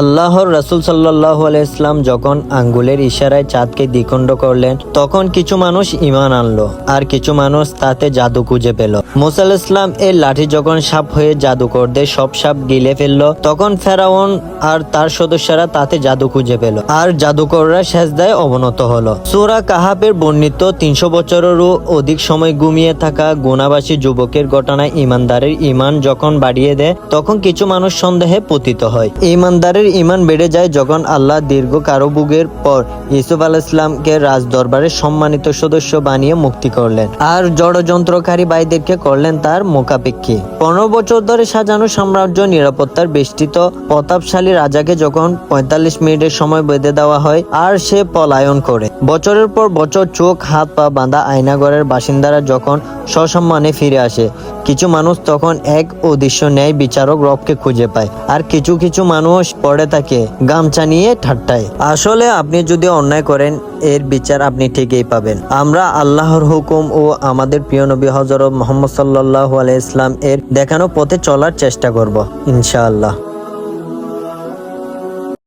আল্লাহর রাসুল সাল্লাহ ইসলাম যখন আঙ্গুলের ইশারায় চাঁদকে দ্বিখণ্ড করলেন, তখন কিছু মানুষ ইমান আনলো আর কিছু মানুষ তাতে জাদু খুঁজে পেল। মুসাল ইসলাম এর লাঠি যখন সাপ হয়ে জাদুকরদের সব সাপ গিলে ফেলল, তখন ফেরাউন আর তার সদস্যরা তাতে জাদু খুঁজে পেল আর জাদুকররা সেজদায় অবনত হলো। সুরা কাহাবের বর্ণিত তিনশো বছরেরও অধিক সময় ঘুমিয়ে থাকা গুণাবাসী যুবকের ঘটনায় ইমানদারের ইমান যখন বাড়িয়ে দেয়, তখন কিছু মানুষ সন্দেহে পতিত হয়। ইমানদারের ইমান বেড়ে যায় যখন আল্লাহ দীর্ঘ কারোবুগের পর ইসুফ আল ইসলামকে রাজ দরবারের সম্মানিত সদস্য বানিয়ে মুক্তি করলেন আর জড়যন্ত্রকারী ভাইদেরকে করলেন তার মোকাপেক্ষী পনেরো বছর ধরে সাজানো সাম্রাজ্য নিরাপত্তার বেষ্টিত প্রতাপশালী রাজাকে যখন পঁয়তাল্লিশ মিনিটের সময় বেঁধে দেওয়া হয় আর সে পলায়ন করে। বছরের পর বছর চোখ, হাত, পা বাঁধা আয়নাগরের বাসিন্দারা যখন সসম্মানে ফিরে আসে কিছু মানুষ তখন এক অদৃশ্য ন্যায় বিচারক রবকে খুঁজে পায়, আর কিছু কিছু মানুষ পড়ে থাকে গামছা নিয়ে ঠাট্টায়। আসলে আপনি যদি অন্যায় করেন, এর বিচার আপনি ঠিকই পাবেন। আমরা আল্লাহর হুকুম ও আমাদের প্রিয় নবী হজরত মোহাম্মদ সাল্লাহ আলাইসলাম এর দেখানো পথে চলার চেষ্টা করব, ইনশাআল্লাহ।